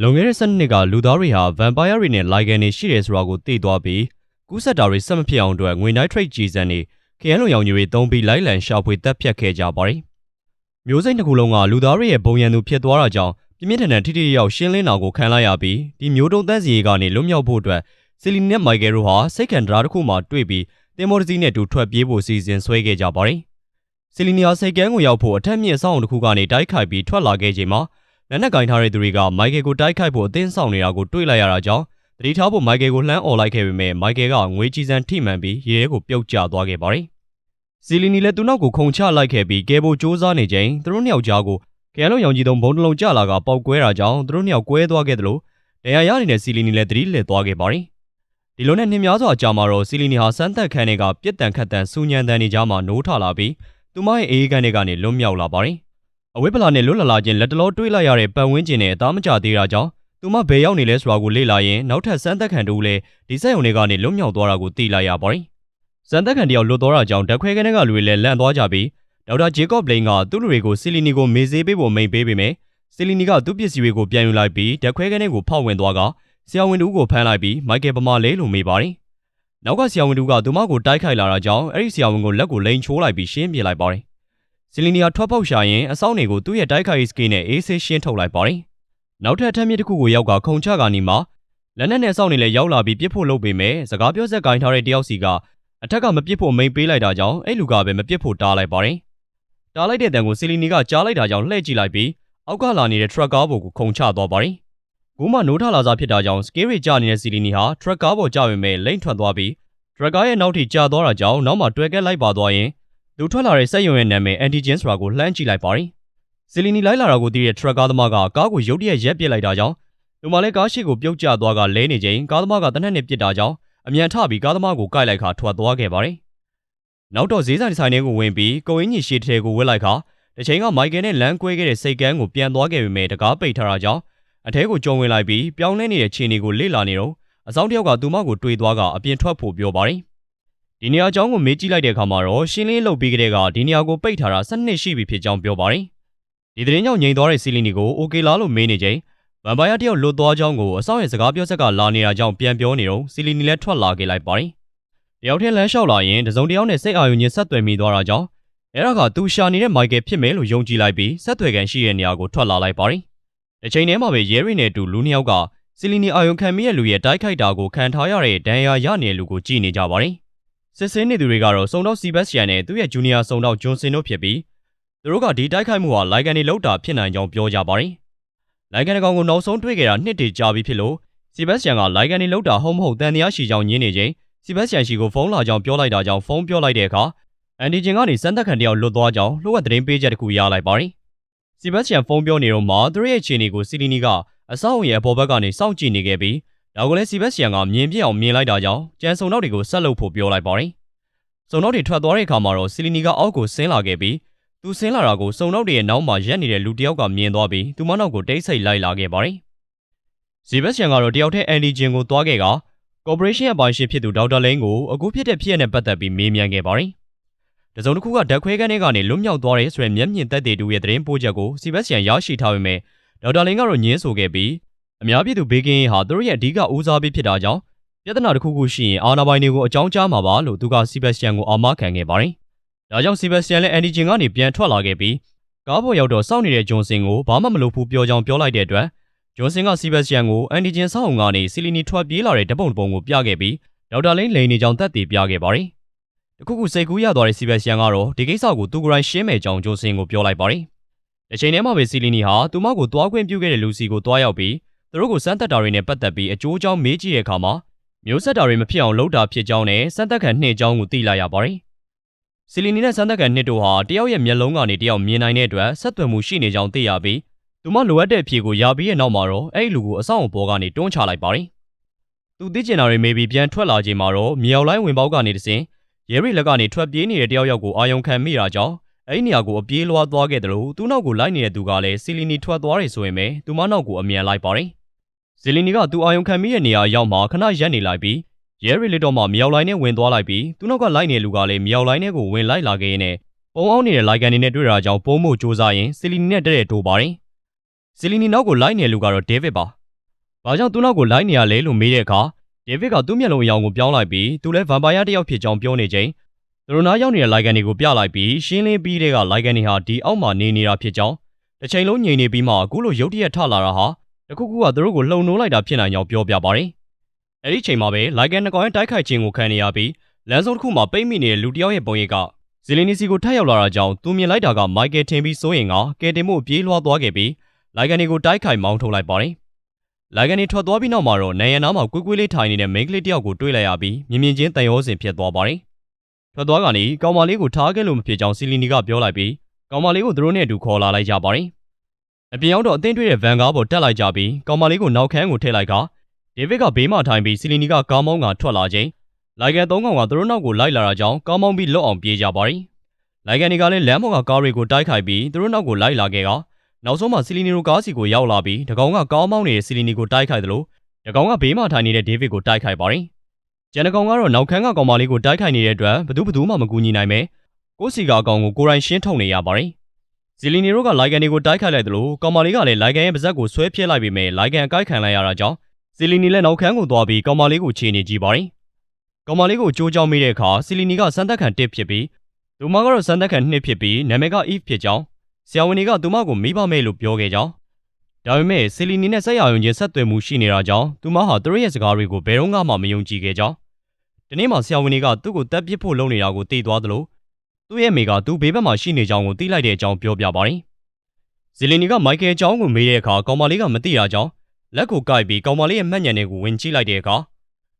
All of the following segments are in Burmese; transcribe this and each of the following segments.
လွန်ခဲ့တဲ့7နှစ်ကလူသားတွေဟာ vampire တွေနဲ့ lycan တွေရှိတယ်ဆိုတာကိုသိသွားပြီးကူးစက်တာတွေဆက်မဖြစ်အောင်အတွက်ငွေ nitrate ကြီးစံတွေခရမ်းလွန်ရောင်ကြီးတွေသုံးပြီးလိုက်လံရှာဖွေတပ်ဖြတ်ခဲ့ကြပါတယ်။မျိုးစိတ်တစ်ခုလုံးကလူသားတွေရဲ့ဘုံရန်သူဖြစ်သွားတာကြောင့်ပြင်းပြင်းထန်ထန်ထိထိရောက်ရှင်းလင်းတာကိုခံလိုက်ရပြီးဒီမျိုးတုံးတန်းစီရီကနေလွတ်မြောက်ဖို့အတွက်ဆီလီနဲ့မိုက်ကယ်တို့ဟာစိတ်ခံတရားတစ်ခုမှတွေ့ပြီးတင်မော်တစီနဲ့တူထွက်ပြေးဖို့စီစဉ်ဆွဲခဲ့ကြပါတယ်။ဆီလီနီယာစိတ်ကန်းကိုရောက်ဖို့အထက်မြင့်ဆောင်တစ်ခုကနေတိုက်ခိုက်ပြီးထွက်လာခဲ့ချိန်မှာ လက်နက်ကင်ထားတဲ့သူတွေကမိုက်ကယ်ကိုတိုက်ခိုက်ဖို့အသင်းဆောင်နေတာကိုတွေ့လိုက်ရတာကြောင့်တတိထားဖို့မိုက်ကယ်ကိုလှမ်းអော်လိုက်ခဲ့ပေမဲ့မိုက်ကယ်ကငွေကြီးစံထိမှန်ပြီးရေထဲကိုပြုတ်ကျသွားခဲ့ပါတယ်။စီလီနီလည်းသူ့နောက်ကိုခုန်ချလိုက်ခဲ့ပြီးကဲဖို့စူးစမ်းနေချိန်သူတို့နှစ်ယောက်ကြားကိုကဲလုံးရောင်ကြီးသုံးဘုံတစ်လုံးကျလာကပေါက်ကွဲတာကြောင့်သူတို့နှစ်ယောက်ကွဲသွားခဲ့သလိုတရားရနေတဲ့စီလီနီလည်းသတိလစ်သွားခဲ့ပါတယ်။ဒီလိုနဲ့နှင်းများစွာကြာမှာတော့စီလီနီဟာစမ်းသက်ခန်းတွေကပြစ်တန်ခတ်တန်စူညံတန်နေကြမှာနိုးထလာပြီးသူမရဲ့အေးခန်းတွေကနေလွတ်မြောက်လာပါတယ်။ အဝိပလာနဲ့လွတ်လာလာချင်းလက်တလောတွေးလိုက်ရတဲ့ပတ်ဝန်းကျင်နဲ့အသားမကျသေးတာကြောင့်သူမဘယ်ရောက်နေလဲဆိုတာကိုလေ့လာရင်နောက်ထပ်စမ်းသက်ခံတူလည်းဒီစက်ရုံတွေကနေလွတ်မြောက်သွားတာကိုသိလိုက်ရပါတယ်။စမ်းသက်ခံတယောက်လွတ်သွားတာကြောင့်ဓာတ်ခွဲခန်းကလူတွေလည်းလန့်သွားကြပြီးဒေါက်တာဂျေကော့ဘလိန်ကသူ့လူတွေကိုဆီလီနီကိုမေးစေးပေးဖို့မိန့်ပေးပေမဲ့ဆီလီနီကသူ့ပစ္စည်းတွေကိုပြန်ယူလိုက်ပြီးဓာတ်ခွဲခန်းကိုဖောက်ဝင်သွားကဆရာဝန်တူကိုဖမ်းလိုက်ပြီးမိုက်ကယ်ပမာလေးလိုမေးပါတယ်။နောက်ကဆရာဝန်တူကသူမကိုတိုက်ခိုက်လာတာကြောင့်အဲ့ဒီဆရာဝန်ကိုလက်ကိုလိန်ချိုးလိုက်ပြီးရှင်းပြလိုက်ပါတယ်။ ဆီလီနီယာထွက်ပေါက်ရှာရင်အဆောင်တွေကိုသူ့ရဲ့တိုက်ခိုက်ရေးစကေးနဲ့အေးဆေးရှင်းထုတ်လိုက်ပါတယ်။နောက်ထပ်ထပ်မြစ်တစ်ခုကိုရောက်ကခုံချကာနီမှာလက်နက်နဲ့အဆောင်တွေလည်းရောက်လာပြီးပြစ်ဖို့လုပ်ပေမဲ့စကားပြောဆက်ကိုင်းထားတဲ့တယောက်စီကအထက်ကမပြစ်ဖို့မိန်ပေးလိုက်တာကြောင့်အဲ့လူကပဲမပြစ်ဖို့တားလိုက်ပါတယ်။တားလိုက်တဲ့တန်ကိုဆီလီနီကကြားလိုက်တာကြောင့်လှည့်ကြည့်လိုက်ပြီးအောက်ကလာနေတဲ့ထရက်ကားပေါ်ကိုခုန်ချသွားပါတယ်။ကိုမနိုးထလာစားဖြစ်တာကြောင့်စကေးရီကျနေတဲ့ဆီလီနီဟာထရက်ကားပေါ်ကျပေမဲ့လိမ့်ထွက်သွားပြီးထရက်ကားရဲ့နောက်ထိကျသွားတာကြောင့်နောက်မှတွဲကက်လိုက်ပါသွားရင် သူထွက်လာတဲ့စက်ရုံရဲ့နာမည်အန်တီဂျင်ဆိုတာကိုလှမ်းကြည့်လိုက်ပါတယ်။ဆီလီနီလိုက်လာတာကိုသိတဲ့ထရက်ကားသမားကကားကိုရုတ်တရက်ရက်ပစ်လိုက်တာကြောင့်သူမလည်းကားရှိကိုပြုတ်ကျသွားကလဲနေချိန်ကားသမားကတနက်နဲ့ပစ်တာကြောင့်အမြန်ထပြီးကားသမားကိုကိုက်လိုက်ခါထွက်သွားခဲ့ပါတယ်။နောက်တော့ဈေးဆိုင်ဆိုင်ထဲကိုဝင်ပြီးကိုင်းကြီးရှေ့ထဲကိုဝစ်လိုက်ခါတချိန်ကမိုက်ကယ်နဲ့လမ်းကွဲခဲ့တဲ့စိတ်ကန်းကိုပြန်သွားခဲ့ပေမဲ့တကားပိတ်ထားတာကြောင့်အထဲကိုကြုံဝင်လိုက်ပြီးပြောင်းလဲနေတဲ့ခြေနေကိုလေ့လာနေတော့အဆောင်တယောက်ကသူမကိုတွေ့သွားကအပြင်ထွက်ဖို့ပြောပါတယ်။ ဒီနေရာအကြောင်းကိုမေးကြည့်လိုက်တဲ့အခါမှာတော့ရှင်းလင်းလုပ်ပြီးကတည်းကဒီနေရာကိုပိတ်ထားတာ၁၂ရှိပြီဖြစ်ကြောင်းပြောပါတယ်။ဒီသတင်းကြောင့်ငြိမ်သွားတဲ့စီလီနီကိုအိုကေလားလို့မေးနေချိန်ဗမ်ပါယာတယောက်လွတ်သွားကြောင်းကိုအဆောင်ရဲ့စကားပြောဆက်ကလာနေတာကြောင့်ပြန်ပြောနေတော့စီလီနီလည်းထွက်လာခဲ့လိုက်ပါတယ်။တယောက်တည်းလမ်းလျှောက်လာရင်တစုံတယောက်နဲ့စိတ်အာရုံညစ်ဆက်သွယ်မိသွားတာကြောင့်အဲ့ဒါကသူရှာနေတဲ့မိုက်ကယ်ဖြစ်မယ်လို့ယုံကြည်လိုက်ပြီးဆက်သွယ်ကန်ရှိတဲ့နေရာကိုထွက်လာလိုက်ပါတယ်။တစ်ချိန်တည်းမှာပဲရဲရီနဲ့အတူလူနှစ်ယောက်ကစီလီနီအာယုံခံမိရဲ့လူရဲ့တိုက်ခိုက်တာကိုခံထားရတဲ့ဒဏ်ရာရနေတဲ့လူကိုကြည့်နေကြပါတယ်။ စစ်စင်းနေသူတွေကတော့စုံတော့စီဘက်စယန်နဲ့သူ့ရဲ့ဂျူနီယာစုံတော့ဂျွန်စင်တို့ဖြစ်ပြီးသူတို့ကဒီတိုက်ခိုက်မှုဟာလိုက်ကန်တွေလောက်တာဖြစ်နိုင်ကြောင်းပြောကြပါတယ်။လိုက်ကန်ကောင်ကိုနောက်ဆုံးတွေ့ခဲ့တာနှစ်တည်ကြာပြီဖြစ်လို့စီဘက်စယန်ကလိုက်ကန်တွေလောက်တာဟုတ်မဟုတ်တန်တရားရှိကြောင်းညင်းနေချိန်စီဘက်စယန်ရှိကိုဖုန်းလာကြောင်းပြောလိုက်တာကြောင့်ဖုန်းပြောလိုက်တဲ့အခါအန်ဒီဂျင်ကနေစမ်းသက်ခံတယောက်လွတ်သွားကြောင်းလှုပ်ဝက်သတင်းပေးချက်တစ်ခုရလိုက်ပါတယ်။စီဘက်ချန်ဖုန်းပြောနေတော့မှသူရဲ့အခြေအနေကိုစီလီနီကအဆောက်အုံရဲ့အပေါ်ဘက်ကနေစောင့်ကြည့်နေခဲ့ပြီး ဒါကိုလည်းစီဘက်ချန်ကမြင်ပြအောင်မြင်လိုက်တာကြောင့်ကျန်စုံနောက်တွေကိုဆက်လုပ်ဖို့ပြောလိုက်ပါတယ်။စုံနောက်တွေထွက်သွားတဲ့အခါမှာတော့စီလီနီကအောက်ကိုဆင်းလာခဲ့ပြီးသူဆင်းလာတာကိုစုံနောက်တွေရဲ့နောက်မှာရက်နေတဲ့လူတစ်ယောက်ကမြင်သွားပြီးသူမနောက်ကိုတိတ်ဆိတ်လိုက်လာခဲ့ပါတယ်။စီဘက်ချန်ကတော့တယောက်တည်းအန်ဒီဂျင်ကိုသွားခဲ့ကကော်ပိုရေးရှင်းအပိုင်ရှင်ဖြစ်သူဒေါက်တာလိန်ကိုအခုဖြစ်တဲ့ဖြစ်ရတဲ့ပတ်သက်ပြီးမေးမြန်းခဲ့ပါတယ်။တစုံတစ်ခုကဓာတ်ခွဲခန်းထဲကနေလွတ်မြောက်သွားတဲ့ဆိုတဲ့မျက်မြင်သက်သေတူရဲ့သတင်းပို့ချက်ကိုစီဘက်ဆီယန်ရရှိထားပေမဲ့ဒေါက်တာလင်းကတော့ညင်းဆိုခဲ့ပြီး အများပြည်သူဘေးကင်းဟာသူတို့ရဲ့အဓိကဦးစားပေးဖြစ်တာကြောင့်ပြဿနာတစ်ခုခုရှိရင်အာနာပိုင်တွေကိုအကြောင်းကြားမှာပါလို့သူကစီဘက်ဆီယန်ကိုအာမခံခဲ့ပါတယ်။ဒါကြောင့်စီဘက်ဆီယန်လည်းအန်ဒီဂျင်ကနေပြန်ထွက်လာခဲ့ပြီးကားပေါ်ရောက်တော့စောင့်နေတဲ့ဂျွန်စင်ကိုဘာမှမလုပ်ဘူးပြောကြောင်းပြောလိုက်တဲ့အတွက်ဂျွန်စင်ကစီဘက်ဆီယန်ကိုအန်ဒီဂျင်စောင့်ကနေစီလီနီထွက်ပြေးလာတဲ့ဓပုံတပုံကိုပြခဲ့ပြီးဒေါက်တာလိန်လိန်နေကြောင်းသက်သေပြခဲ့ပါတယ်တခုခုစိတ်ကူးရသွားတဲ့စီဘက်ဆီယန်ကတော့ဒီကိစ္စကိုသူကိုယ်တိုင်ရှင်းမယ်ကြောင်းဂျိုစင်ကိုပြောလိုက်ပါတယ်။တစ်ချိန်တည်းမှာပဲစီလီနီဟာသူမကိုသွားခွင့်ပြုခဲ့တဲ့လူစီကိုသွားရောက်ပြီး သူတို့ကိုစမ်းသပ်တာတွေနဲ့ပတ်သက်ပြီးအကျိုးအကြောင်းမေးကြည့်တဲ့အခါမှာမျိုးဆက်တာတွေမဖြစ်အောင်လုပ်တာဖြစ်ကြောင်းနဲ့စမ်းသပ်ခံနှိမ့်ကြောင်းကိုသိလိုက်ရပါတယ်။စီလီနီနဲ့စမ်းသပ်ခံနှိမ့်တို့ဟာတယောက်ရဲ့မျက်လုံးကနေတယောက်မြင်နိုင်တဲ့အတွက်ဆက်သွယ်မှုရှိနေကြောင်းသိရပြီးသူမလိုအပ်တဲ့အဖြေကိုရပြီးရဲ့နောက်မှာတော့အဲ့ဒီလူကိုအဆောင်အပေါ်ကနေတွန်းချလိုက်ပါတယ်။သူသိကျင်တာတွေမေးပြီးပြန်ထွက်လာချိန်မှာတော့မြောက်လိုင်းဝင်ပေါက်ကနေတစဉ်ရဲရီလက်ကနေထွက်ပြေးနေတဲ့တယောက်ယောက်ကိုအာယုံခံမိတာကြောင့်အဲ့ဒီနေရာကိုအပြေးလွှားသွားခဲ့တယ်လို့သူ့နောက်ကိုလိုက်နေတဲ့သူကလည်းစီလီနီထွက်သွားတယ်ဆိုရင်ပဲသူမနောက်ကိုအမြန်လိုက်ပါတယ်။ စီလီနီကသူအာယုံခံမိတဲ့နေရာရောက်မှခဏရက်နေလိုက်ပြီးရဲရီလက်တော့မှမြောက်လိုင်းနဲ့ဝင်သွားလိုက်ပြီးသူ့နောက်ကလိုက်နေလူကလည်းမြောက်လိုင်းနဲ့ကိုဝင်လိုက်လာခဲ့ရင်းနဲ့ပုံအောင်နေတဲ့လိုက်ကန်နေနဲ့တွေ့တာကြောင့်ပုံမှုစူးစမ်းရင်စီလီနီနဲ့တက်တဲ့တိုးပါတယ်။စီလီနီနောက်ကိုလိုက်နေလူကတော့ဒေးဗစ်ပါဘာကြောင့်သူ့နောက်ကိုလိုက်နေရလဲလို့မေးတဲ့အခါဒေးဗစ်ကသူ့မျက်လုံးအယောင်ကိုပြောင်းလိုက်ပြီးသူလည်းဗမ်ပါယာတစ်ယောက်ဖြစ်ကြောင်းပြောနေချိန်သူတို့နားရောက်နေတဲ့လိုက်ကန်တွေကိုပြလိုက်ပြီးရှင်းလင်းပြီးတဲ့ကလိုက်ကန်တွေဟာဒီအောက်မှာနေနေတာဖြစ်ကြောင်းတစ်ချိန်လုံးငြိမ်နေပြီးမှအခုလိုရုတ်တရက်ထလာတာဟာ တခုခုကသူတို့ကိုလှုံနိုးလိုက်တာဖြစ်နိုင်ကြောင်းပြောပြပါတယ်။အဲဒီချိန်မှာပဲလိုက်ကန်နှကောင်ရဲ့တိုက်ခိုက်ခြင်းကိုခံနေရပြီးလမ်းစုံတစ်ခုမှာပိတ်မိနေတဲ့လူတစ်ယောက်ရဲ့ပုံရိပ်ကဇီလီနီစီကိုထပ်ရောက်လာတာကြောင့်သူမြင်လိုက်တာကမိုက်ကယ်ထင်ပြီးစိုးရင်ကကယ်တင်မှုပြေးလွှားသွားခဲ့ပြီးလိုက်ကန်တွေကိုတိုက်ခိုက်မောင်းထုတ်လိုက်ပါတယ်။လိုက်ကန်တွေထွက်သွားပြီးနောက်မှာတော့နိုင်ရနာမှာကွေးကွေးလေးထိုင်နေတဲ့မိန်းကလေးတစ်ယောက်ကိုတွေ့လိုက်ရပြီးမြင်မြင်ချင်းတန်ရောစင်ဖြစ်သွားပါတယ်။ထွက်သွားကနေကောင်မလေးကိုထားခဲ့လို့မဖြစ်ကြောင်းစီလီနီကပြောလိုက်ပြီးကောင်မလေးကိုသူတို့နဲ့အတူခေါ်လာလိုက်ကြပါတယ်။ အပြင်ရောက်တော့အသင်းတွေ့တဲ့ဗန်ကားပေါ်တက်လိုက်ကြပြီးကောင်မလေးကိုနောက်ခန်းကိုထည့်လိုက်ကဒေးဗစ်ကဘေးမှာထိုင်ပြီးစီလီနီကကားမောင်းကထွက်လာချိန်လိုက်ကန်သုံးကောင်ကသူတို့နောက်ကိုလိုက်လာတာကြောင့်ကားမောင်းပြီးလွတ်အောင်ပြေးကြပါတယ်။လိုက်ကန်တွေကလည်းလမ်းပေါ်ကကားတွေကိုတိုက်ခိုက်ပြီးသူတို့နောက်ကိုလိုက်လာခဲ့ကနောက်ဆုံးမှာစီလီနီတို့ကားစီကိုရောက်လာပြီးတကောင်ကကားမောင်းနေတဲ့စီလီနီကိုတိုက်ခိုက်တယ်လို့တကောင်ကဘေးမှာထိုင်နေတဲ့ဒေးဗစ်ကိုတိုက်ခိုက်ပါတယ်။ကျန်တကောင်ကတော့နောက်ခန်းကကောင်မလေးကိုတိုက်ခိုက်နေတဲ့အတွက်ဘသူဘသူမှမကူညီနိုင်ပဲကိုစီကာကောင်ကိုကိုရိုင်းရှင်းထုတ်နေရပါတယ်။ ဇီလီနီတို့ကလိုက်ကန်တွေကိုတိုက်ခိုက်လိုက်တယ်လို့ကောင်မလေးကလည်းလိုက်ကန်ရဲ့ပါဇက်ကိုဆွဲပြစ်လိုက်ပေမဲ့လိုက်ကန်အကိုက်ခံလိုက်ရတာကြောင့်ဇီလီနီလည်းနောက်ခန်းကိုသွားပြီးကောင်မလေးကိုခြေနေကြည့်ပါတယ်။ကောင်မလေးကိုကြိုးကြောင်းမိတဲ့အခါဇီလီနီကစမ်းသက်ခံတစ်ဖြစ်ပြီးသူမကတော့စမ်းသက်ခံနှစ်ဖြစ်ပြီးနာမည်က Eve ဖြစ်ကြောင်းဆရာဝန်တွေကသူမကိုမိဘမဲ့လို့ပြောခဲ့ကြောင်းဒါပေမဲ့ဇီလီနီနဲ့ဆက်ရယုံချင်းဆက်သွယ်မှုရှိနေတာကြောင့်သူမဟာသူတို့ရဲ့စကားတွေကိုဘယ်တော့မှမယုံကြည်ခဲ့ကြောင်းဒီနေ့မှဆရာဝန်တွေကသူ့ကိုတက်ပစ်ဖို့လုပ်နေတာကိုသိသွားသလို သူ့ရဲ့မိကသူ့ဘေးဘက်မှာရှိနေကြောင်းကိုသိလိုက်တဲ့အကြောင်းပြောပြပါတယ်ဇီလီနီကမိုက်ကယ်အကြောင်းကိုမေးတဲ့အခါကောင်မလေးကမသိတာကြောင့်လက်ကိုကိုက်ပြီးကောင်မလေးရဲ့မှတ်ဉာဏ်တွေကိုဝင်ကြည့်လိုက်တဲ့အခါ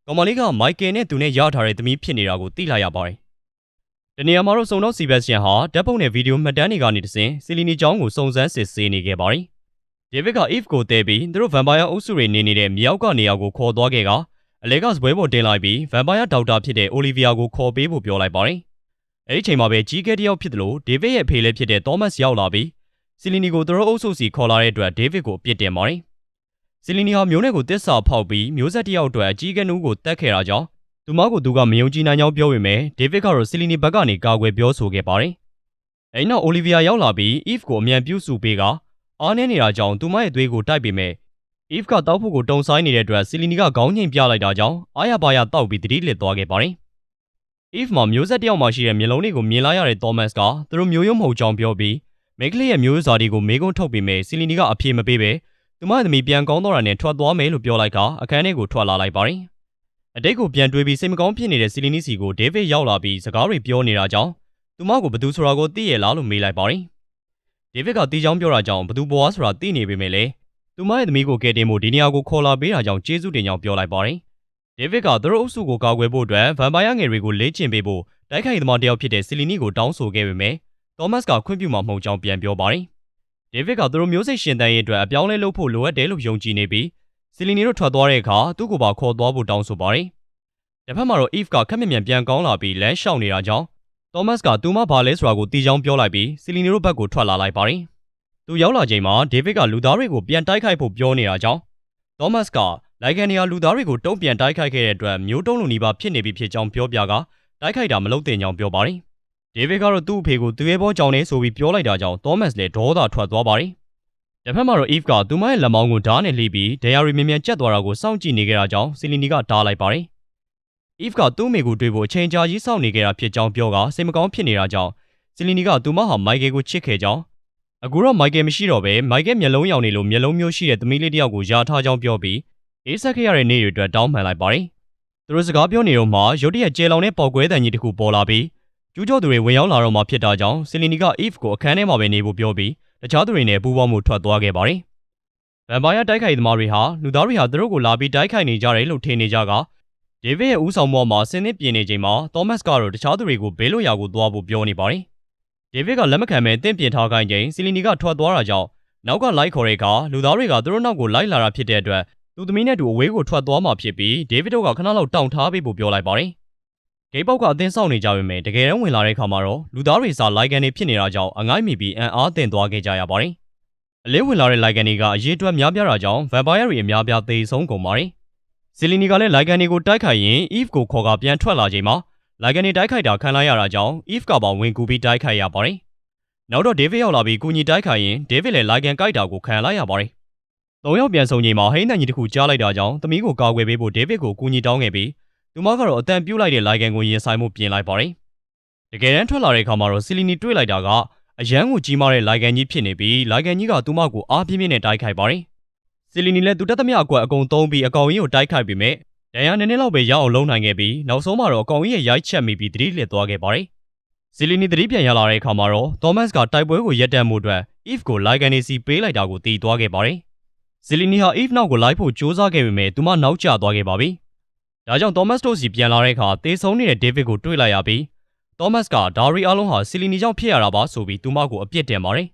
ကောင်မလေးကမိုက်ကယ်နဲ့သူနဲ့ရထားတဲ့သမီးဖြစ်နေတာကိုသိလိုက်ရပါတယ်။ဒီနေရာမှာတော့စုံတော့စီဘက်စျန်ဟာဓာတ်ပုံနဲ့ဗီဒီယိုမှတ်တမ်းတွေကနေတဆင့်စီလီနီကျောင်းကိုစုံစမ်းစစ်ဆေးနေခဲ့ပါတယ်။ဒေးဗစ်က Eve ကိုတဲပြီးသူတို့ဗမ်ပါယာအုပ်စုတွေနေနေတဲ့မြောက်ကနေရာကိုခေါ်သွားခဲ့ကအလဲကစပွဲပေါ်တင်လိုက်ပြီးဗမ်ပါယာဒေါက်တာဖြစ်တဲ့အိုလီဗီယာကိုခေါ်ပေးဖို့ပြောလိုက်ပါတယ်။ အဲဒီချိန်မှာပဲကြီးကဲတယောက်ဖြစ်တယ်လို့ဒေးဗစ်ရဲ့အဖေလည်းဖြစ်တဲ့သောမတ်စ်ရောက်လာပြီးစီလီနီကိုသူတို့အုပ်စုစီခေါ်လာတဲ့အတွက်ဒေးဗစ်ကိုအပြစ်တင်ပါတယ်။စီလီနီဟာမျိုးနဲ့ကိုတစ္ဆာဖောက်ပြီးမျိုးဆက်တယောက်အတွက်အကြီးကဲနူးကိုတတ်ခဲ့တာကြောင့်သူမကိုသူကမယုံကြည်နိုင်ကြောင်းပြောပေမဲ့ဒေးဗစ်ကတော့စီလီနီဘက်ကနေကာကွယ်ပြောဆိုခဲ့ပါတယ်။အဲဒီနောက်အိုလီဗီယာရောက်လာပြီး Eve ကိုအမြန်ပြုစုပေးကအားနည်းနေတာကြောင့်သူမရဲ့သွေးကိုတိုက်ပေမဲ့ Eve ကတောက်ဖို့ကိုတုံဆိုင်နေတဲ့အတွက်စီလီနီကခေါင်းငိမ်ပြလိုက်တာကြောင့်အားရပါရတောက်ပြီးတတိလစ်သွားခဲ့ပါတယ်။ Eve မှာမျိုးဆက်တယောက်မှရှိတဲ့မျက်လုံးတွေကိုမြင်လာရတဲ့ Thomas ကသူတို့မျိုးရုံးမဟုတ်ကြောင်းပြောပြီးမိကလေးရဲ့မျိုးစားတွေကိုမေးခွန်းထုတ်ပေမဲ့စီလီနီကအပြေမပေးပဲသူမသမီးပြန်ကောင်းတော့တာနဲ့ထွက်သွားမယ်လို့ပြောလိုက်ကအခန်းထဲကိုထွက်လာလိုက်ပါတယ်။အတိတ်ကိုပြန်တွေးပြီးစိတ်မကောင်းဖြစ်နေတဲ့စီလီနီစီကိုဒေးဗစ်ရောက်လာပြီးစကားတွေပြောနေတာကြောင့်သူမကိုဘသူဆိုတာကိုသိရလားလို့မေးလိုက်ပါတယ်။ဒေးဗစ်ကတီးချောင်းပြောတာကြောင့်ဘသူဘွားဆိုတာသိနေပေမဲ့လည်းသူမရဲ့သမီးကိုကယ်တင်ဖို့ဒီနေရာကိုခေါ်လာပေးတာကြောင့်ကျေးဇူးတင်ကြောင်းပြောလိုက်ပါတယ်။ ဒေးဗစ်ကသူတို့အုပ်စုကိုကာကွယ်ဖို့အတွက်ဗမ်ပါယာငယ်တွေကိုလေ့ကျင့်ပေးဖို့တိုက်ခိုက်သမားတယောက်ဖြစ်တဲ့စီလီနီကိုတောင်းဆိုခဲ့ပေမဲ့သောမတ်ကခွင့်ပြုမှာမဟုတ်ကြောင်းပြန်ပြောပါတယ်။ဒေးဗစ်ကသူတို့မျိုးစိတ်ရှင်တန်ရဲ့အတွက်အပြောင်းလဲလုပ်ဖို့လိုအပ်တယ်လို့ယုံကြည်နေပြီးစီလီနီတို့ထွက်သွားတဲ့အခါသူ့ကိုပါခေါ်သွားဖို့တောင်းဆိုပါတယ်။တစ်ဖက်မှာတော့ Eve ကခက်မြက်မြန်ပြန်ကောင်းလာပြီးလမ်းလျှောက်နေတာကြောင့်သောမတ်ကသူမဘာလဲဆိုတာကိုတီချောင်းပြောလိုက်ပြီးစီလီနီတို့ဘက်ကိုထွက်လာလိုက်ပါတယ်။သူရောက်လာချိန်မှာဒေးဗစ်ကလူသားတွေကိုပြန်တိုက်ခိုက်ဖို့ပြောနေတာကြောင့်သောမတ်က လိုက်ကန်နီယာလူသားတွေကိုတုံ့ပြန်တိုက်ခိုက်ခဲ့တဲ့အတွက်မျိုးတုံးလူနီးပါးဖြစ်နေပြီဖြစ်ကြောင်းပြောပြကတိုက်ခိုက်တာမလုပ်သင့်ကြောင်းပြောပါတယ်။ဒေးဗစ်ကတော့သူ့အဖေကိုသူ့ရဲ့ဘောကြောင့်နေဆိုပြီးပြောလိုက်တာကြောင့်သောမတ်လည်းဒေါသထွက်သွားပါတယ်။တစ်ဖက်မှာတော့ Eve ကသူမရဲ့လက်မောင်းကိုဓာတ်နဲ့လှီးပြီးဒိုင်ယာရီမြန်မြန်ကျက်သွားတာကိုစောင့်ကြည့်နေကြတာကြောင့်စီလီနီကတားလိုက်ပါတယ်။ Eve ကသူ့မိကိုတွေ့ဖို့အချိန်ကြာကြီးစောင့်နေကြတာဖြစ်ကြောင်းပြောကစိတ်မကောင်းဖြစ်နေတာကြောင့်စီလီနီကသူမဟာမိုက်ကယ်ကိုချစ်ခဲ့ကြောင်းအခုတော့မိုက်ကယ်မရှိတော့ပဲမိုက်ကယ်မျက်လုံးရောင်နေလို့မျက်လုံးမျိုးရှိတဲ့သမီးလေးတယောက်ကိုယာထားကြောင်းပြောပြီး အေးဆက်ခဲ့ရတဲ့နေ့တွေအတွက်တောင်းပန်လိုက်ပါတယ်။သူတို့စကားပြောနေတော့မှရုတ်တရက်ကျဲလောင်တဲ့ပေါက်ကွဲတန်ကြီးတစ်ခုပေါ်လာပြီးကျူးကျော်သူတွေဝင်ရောက်လာတော့မှဖြစ်တာကြောင့်စီလီနီက Eve ကိုအခန်းထဲမှာပဲနေဖို့ပြောပြီးတခြားသူတွေနဲ့ပူးပေါင်းမှုထွက်သွားခဲ့ပါတယ်။ဗမ်ပါယာတိုက်ခိုက်သမားတွေဟာလူသားတွေဟာသူတို့ကိုလာပြီးတိုက်ခိုက်နေကြတယ်လို့ထင်နေကြကဒေးဗစ်ရဲ့ဦးဆောင်မှုမှာဆင်းနှင်းပြင်နေချိန်မှာသောမတ်ကတော့တခြားသူတွေကိုဘေးလွတ်ရာကိုသွားဖို့ပြောနေပါတယ်။ဒေးဗစ်ကလက်မခံပဲတင့်ပြင်ထားခိုင်းချိန်စီလီနီကထွက်သွားတာကြောင့်နောက်ကလိုက်ခေါ်တဲ့အခါလူသားတွေကသူတို့နောက်ကိုလိုက်လာတာဖြစ်တဲ့အတွက် သူသမီးနဲ့တူအဝေးကိုထွက်သွားမှဖြစ်ပြီးဒေးဗစ်တို့ကခဏလောက်တောင့်ထားပေးဖို့ပြောလိုက်ပါတယ်။ဂိတ်ပေါက်ကအသင်းဆောက်နေကြပေမဲ့တကယ်တမ်းဝင်လာတဲ့အခါမှာတော့လူသားတွေစာလိုက်ကန်တွေဖြစ်နေတာကြောင့်အငိုက်မိပြီးအံ့အားသင့်သွားခဲ့ကြရပါတယ်။အလင်းဝင်လာတဲ့လိုက်ကန်တွေကအရေးအတွက်များပြားတာကြောင့်ဗမ်ပါယာတွေအများပြားသေဆုံးကုန်ပါတယ်။ဇီလီနီကလည်းလိုက်ကန်တွေကိုတိုက်ခိုက်ရင် Eve ကိုခေါ်ကပြန်ထွက်လာချိန်မှာလိုက်ကန်တွေတိုက်ခိုက်တာခံလိုက်ရတာကြောင့် Eve ကပါဝင်ကူပြီးတိုက်ခိုက်ရပါတယ်။နောက်တော့ဒေးဗစ်ရောက်လာပြီးကူညီတိုက်ခိုက်ရင်ဒေးဗစ်လည်းလိုက်ကန်ကြိုက်တာကိုခံလိုက်ရပါတယ်။ သုံးယောက်ပြန်ဆုံချိန်မှာဟိန်းတန်ကြီးတစ်ခုကြားလိုက်တာကြောင့်သမီးကိုကာကွယ်ပေးဖို့ဒေးဗစ်ကိုကူညီတောင်းခဲ့ပြီးသူမကတော့အတန်ပြုတ်လိုက်တဲ့လိုက်ကန်ကိုရင်ဆိုင်မှုပြင်လိုက်ပါတယ်။တကယ်တမ်းထွက်လာတဲ့အခါမှာတော့ဆီလီနီတွေ့လိုက်တာကအရန်ကိုကြီးမားတဲ့လိုက်ကန်ကြီးဖြစ်နေပြီးလိုက်ကန်ကြီးကသူမကိုအားပြင်းပြင်းနဲ့တိုက်ခိုက်ပါတယ်။ဆီလီနီလည်းသူတက်သမျှအကွက်အကုန်သုံးပြီးအကောင်ကြီးကိုတိုက်ခိုက်ပြီးမြဲဒဏ်ရာနည်းနည်းလောက်ပဲရအောင်လုံးနိုင်ခဲ့ပြီးနောက်ဆုံးမှာတော့အကောင်ကြီးရဲ့ရိုက်ချက်မိပြီးတတိလစ်သွားခဲ့ပါတယ်။ဆီလီနီတတိပြန်ရလာတဲ့အခါမှာတော့သောမတ်စ်ကတိုက်ပွဲကိုရပ်တန့်မှုအတွက် Eve ကိုလိုက်ကန်နေစီပေးလိုက်တာကိုတီးသွားခဲ့ပါတယ်။ ဆီလီနီဟာ Eve နောက်ကိုလိုက်ဖို့ကြိုးစားခဲ့ပေမဲ့သူမနောက်ကျသွားခဲ့ပါပြီ။ဒါကြောင့်သောမတ်စ်တို့စီပြန်လာတဲ့အခါတေဆုံးနေတဲ့ဒေးဗစ်ကိုတွေ့လိုက်ရပြီးသောမတ်စ်ကဒါရီအားလုံးဟာဆီလီနီကြောင့်ဖြစ်ရတာပါဆိုပြီးသူမကိုအပြစ်တင်ပါတယ်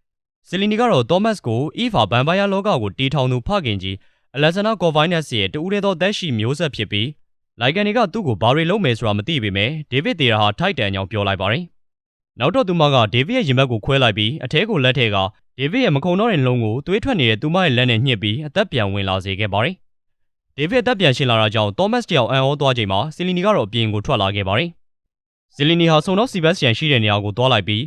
။ဆီလီနီကတော့သောမတ်စ်ကို Eve ဟာဗမ်ပိုင်ယာလောကကိုတီထောင်သူဖခင်ကြီးအလက်ဇန်နာကော်ဗိုင်းနက်စ်ရဲ့တူဦးတဲ့သောသက်ရှိမျိုးဆက်ဖြစ်ပြီးလိုက်ကန်တွေကသူ့ကိုဘာတွေလုပ်မယ်ဆိုတာမသိပေမဲ့ဒေးဗစ်တေရာဟာထိုက်တန်ကြောင်ပြောလိုက်ပါတယ်။နောက်တော့သူမကဒေးဗစ်ရဲ့ရင်ဘတ်ကိုခွဲလိုက်ပြီးအထဲကိုလက်ထဲက ဒေးဗစ်ရဲ့မခုံတော့တဲ့လုံးကိုသွေးထွက်နေတဲ့သူမရဲ့လက်နဲ့ညှစ်ပြီးအသက်ပြန်ဝင်လာစေခဲ့ပါတယ်။ဒေးဗစ်အသက်ပြန်ရှင်လာတာကြောင့်သောမတ်စ်ကြောင်အန်အောသွားချိန်မှာဆီလီနီကတော့အပြင်ကိုထွက်လာခဲ့ပါတယ်။ဆီလီနီဟာဆုံတော့စီဘက်စယန်ရှိတဲ့နေရာကိုသွားလိုက်ပြီး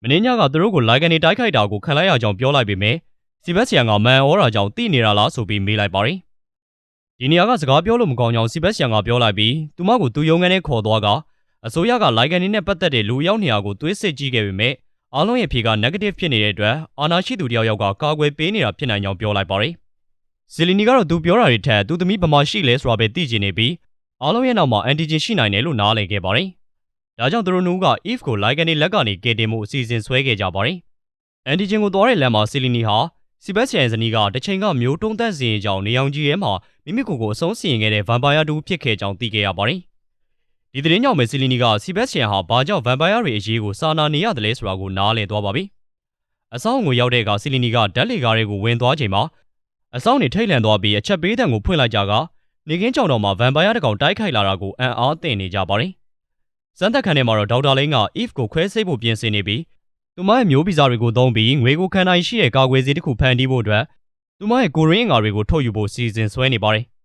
မင်းညကသူတို့ကိုလိုက်ကနေတိုက်ခိုက်တာကိုခံလိုက်ရကြောင်းပြောလိုက်ပေမဲ့စီဘက်စယန်ကမန်ဩရာကြောင့်တိနေတာလားဆိုပြီးမေးလိုက်ပါတယ်။ဒီနေရာကစကားပြောလို့မကောင်းကြောင်းစီဘက်စယန်ကပြောလိုက်ပြီးသူမကိုသူယုံငန်းနဲ့ခေါ်သွားကအစိုးရကလိုက်ကန်နေနဲ့ပတ်သက်တဲ့လူရောက်နေရာကိုသွေးစစ်ကြည့်ခဲ့ပေမဲ့ အားလုံးရဲ့ဖြေက negative ဖြစ်နေတဲ့အတွက်အာနာရှိသူတယောက်ယောက်ကကာကွယ်ပေးနေတာဖြစ်နိုင်ကြောင်းပြောလိုက်ပါတယ်။ဇီလီနီကတော့သူပြောတာတွေထက်သူသမီးဗမာရှိလဲဆိုတာပဲသိချင်နေပြီးအားလုံးရဲ့နောက်မှာ antigen ရှိနိုင်တယ်လို့နားလည်ခဲ့ပါတယ်။ဒါကြောင့်သူတို့နှုတ်က if ကို like ကနေလက်ကနေကယ်တင်မှုအစီအစဉ်ဆွဲခဲ့ကြပါတယ်။ antigen ကိုသွားတဲ့လမ်းမှာဇီလီနီဟာစီဘက်ဆီယန်ဇနီးကတစ်ချိန်ကမျိုးတုံးသက်စီရင်ကြောင်းနေအောင်ကြီးရဲမှာမိမိကိုယ်ကိုအဆုံးစီရင်ခဲ့တဲ့ဗမ်ပါယာတူဖြစ်ခဲ့ကြောင်းသိခဲ့ရပါတယ်။ ဒီသတင်းကြောင့်ပဲစီလီနီကစီဘက်ဆီယန်ဟာဘာကြောင့်ဗမ်ပါယာတွေအရေးကိုစာနာနေရတယ်လဲဆိုတာကိုနားလည်သွားပါပြီ။အဆောင်ကိုရောက်တဲ့အခါစီလီနီကဓာတ်လေကားတွေကိုဝင်သွားချိန်မှာအဆောင်နေထိတ်လန့်သွားပြီးအချက်ပေးတဲ့ကိုဖွင့်လိုက်ကြကနေကင်းကြောင်တော်မှာဗမ်ပါယာတကောင်တိုက်ခိုက်လာတာကိုအံ့အားသင့်နေကြပါတယ်။စမ်းသက်ခံထဲမှာတော့ဒေါက်တာလိန်းက if ကိုခွဲစိတ်ဖို့ပြင်ဆင်နေပြီးသူမရဲ့မျိုးဗီဇတွေကိုသုံးပြီးငွေကိုခံနိုင်ရှိတဲ့ကာကွယ်ဆေးတစ်ခုဖန်တီးဖို့အတွက်သူမရဲ့ကိုရင်းအင်္ဂါတွေကိုထုတ်ယူဖို့စီစဉ်ဆွဲနေပါတယ်။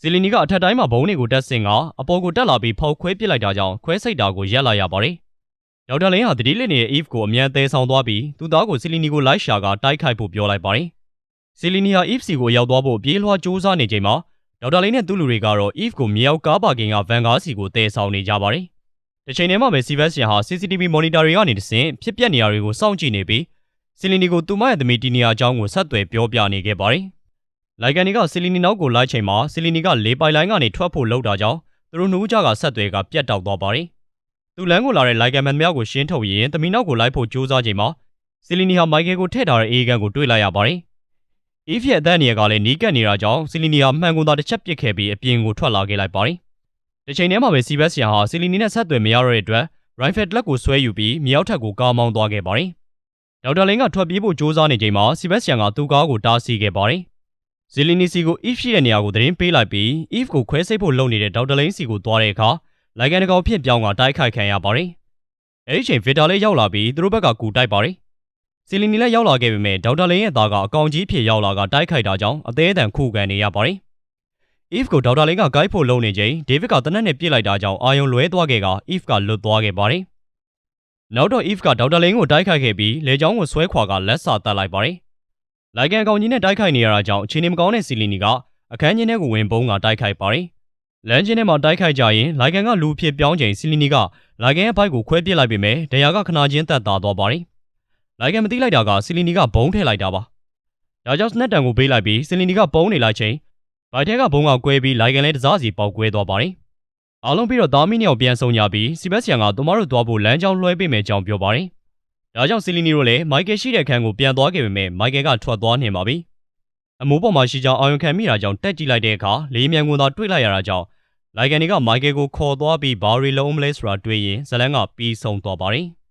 ဇီလီနီကအထက်တိုင်းမှာဘုံတွေကိုတက်ဆင်ကအပေါ်ကိုတက်လာပြီးဖောက်ခွဲပစ်လိုက်တာကြောင့်ခွဲစိတ်တာကိုရက်လာရပါတယ်။ဒေါက်တာလင်းဟာတတိလစ်နေတဲ့ Eve ကိုအမြန်သေးဆောင်သွားပြီးသူ့သားကိုဇီလီနီကိုလိုက်ရှာကတိုက်ခိုက်ဖို့ပြောလိုက်ပါတယ်။ဇီလီနီဟာ Eve စီကိုရောက်သွားဖို့ပြေးလွှားစူးစမ်းနေချိန်မှာဒေါက်တာလင်းနဲ့သူ့လူတွေကတော့ Eve ကိုမြေအောက်ကားပါကင်ကဗန်ကားစီကိုတည်ဆောင်နေကြပါတယ်။တစ်ချိန်တည်းမှာပဲစီဗက်ဆီယန်ဟာ CCTV monitor တွေကနေတဆင့်ဖြစ်ပျက်နေရာတွေကိုစောင့်ကြည့်နေပြီးဆီလီနီကိုသူမရဲ့သမီးတီနီယာအကြောင်းကိုဆက်သွယ်ပြောပြနေခဲ့ပါတယ်။ လိုက်ကန်နီကဆီလီနီနောက်ကိုလိုက်ချိန်မှာဆီလီနီကလေပိုင်လိုင်းကနေထွက်ဖို့လှုပ်တာကြောင့်သူတို့နှူးကြကဆက်သွယ်ကပြတ်တောက်သွားပါတယ်။သူလမ်းကိုလာတဲ့လိုက်ကန်မန်မြောက်ကိုရှင်းထုတ်ရင်သမီးနောက်ကိုလိုက်ဖို့ကြိုးစားချိန်မှာဆီလီနီဟာမိုက်ကယ်ကိုထည့်ထားတဲ့အေးကန်ကိုတွေ့လိုက်ရပါတယ်။အီဖီရဲ့အသက်အန္တရာယ်ကလည်းနီးကပ်နေတာကြောင့်ဆီလီနီဟာမှန်ကုန်သာတစ်ချက်ပစ်ခဲ့ပြီးအပြင်ကိုထွက်လာခဲ့လိုက်ပါတယ်။ဒီချိန်ထဲမှာပဲစီဘက်ဆီယန်ဟာဆီလီနီနဲ့ဆက်သွယ်မရတော့တဲ့အတွက်ရိုင်ဖက်လက်ကိုဆွဲယူပြီးမြောက်ထက်ကိုကားမောင်းသွားခဲ့ပါတယ်။ဒေါက်တာလင်းကထွက်ပြေးဖို့ကြိုးစားနေချိန်မှာစီဘက်ဆီယန်ကသူ့ကားကိုတားဆီးခဲ့ပါတယ်။ ဇီလီနီစီကို Eve ရှိတဲ့နေရာကိုသတင်းပေးလိုက်ပြီး Eve ကိုခွဲစိတ်ဖို့လုပ်နေတဲ့ဒေါက်တာလင်းစီကိုသွားတဲ့အခါလိုက်ကန်တကောင်ဖြစ်ပြောင်းကတိုက်ခိုက်ခံရပါတယ်။အဲဒီချိန်ဗီတာလေးရောက်လာပြီးသူတို့ဘက်ကကူတိုက်ပါတယ်။စီလီနီလည်းရောက်လာခဲ့ပေမဲ့ဒေါက်တာလင်းရဲ့သားကအကောင်ကြီးဖြစ်ရောက်လာကတိုက်ခိုက်တာကြောင့်အသေးအတန်ခုခံနေရပါတယ်။ Eve ကိုဒေါက်တာလင်းကဂိုက်ဖို့လုံနေချိန်ဒေးဗစ်ကတနက်နဲ့ပြစ်လိုက်တာကြောင့်အာယုံလွဲသွားခဲ့က Eve ကလွတ်သွားခဲ့ပါတယ်။နောက်တော့ Eve ကဒေါက်တာလင်းကိုတိုက်ခိုက်ခဲ့ပြီးလေကြောင်းကိုဆွဲခွာကလက်စာတက်လိုက်ပါတယ်။ လိုက်ကန်ကောင်ကြီးနဲ့တိုက်ခိုက်နေရတာကြောင့်အချိန်နေမကောင်းတဲ့စီလီနီကအခန်းချင်းထဲကိုဝင်ပုံးကတိုက်ခိုက်ပါတယ်။လမ်းချင်းထဲမှာတိုက်ခိုက်ကြရင်လိုက်ကန်ကလူဖြစ်ပြောင်းချိန်စီလီနီကလိုက်ကန်ရဲ့ဘိုက်ကိုခွဲပစ်လိုက်ပေမဲ့ဒရာကခနာချင်းတက်သွားသွားပါတယ်။လိုက်ကန်မသိလိုက်တာကစီလီနီကဘုံထည့်လိုက်တာပါ။ဒါကြောင့်စနက်တန်ကိုပေးလိုက်ပြီးစီလီနီကပုံးနေလိုက်ချိန်ဘိုက်ထဲကဘုံကကွဲပြီးလိုက်ကန်လည်းတစားစီပေါက်ကွဲသွားပါတယ်။အားလုံးပြီးတော့သားမီးနှစ်ယောက်ပြန်ဆုံကြပြီးစီဘက်ဆီယန်ကသူမတို့သွားဖို့လမ်းကြောင်းလွှဲပေးမယ်ကြောင်းပြောပါတယ်။ ဒါကြောင့်စီလီနီတို့လည်းမိုက်ကယ်ရှိတဲ့ခန်းကိုပြန်သွားခဲ့ပေမဲ့မိုက်ကယ်ကထွက်သွားနေပါပြီ။အမိုးပေါ်မှာရှိကြောင်းအာရုံခံမိတာကြောင့်တက်ကြည့်လိုက်တဲ့အခါလေးမြန်ကွန်သာတွေ့လိုက်ရတာကြောင့်လိုက်ကန်တွေကမိုက်ကယ်ကိုခေါ်သွားပြီးဘာရီလုံးမလဲဆိုတာတွေ့ရင်ဇလန်ကပြီးဆုံးသွားပါတယ်။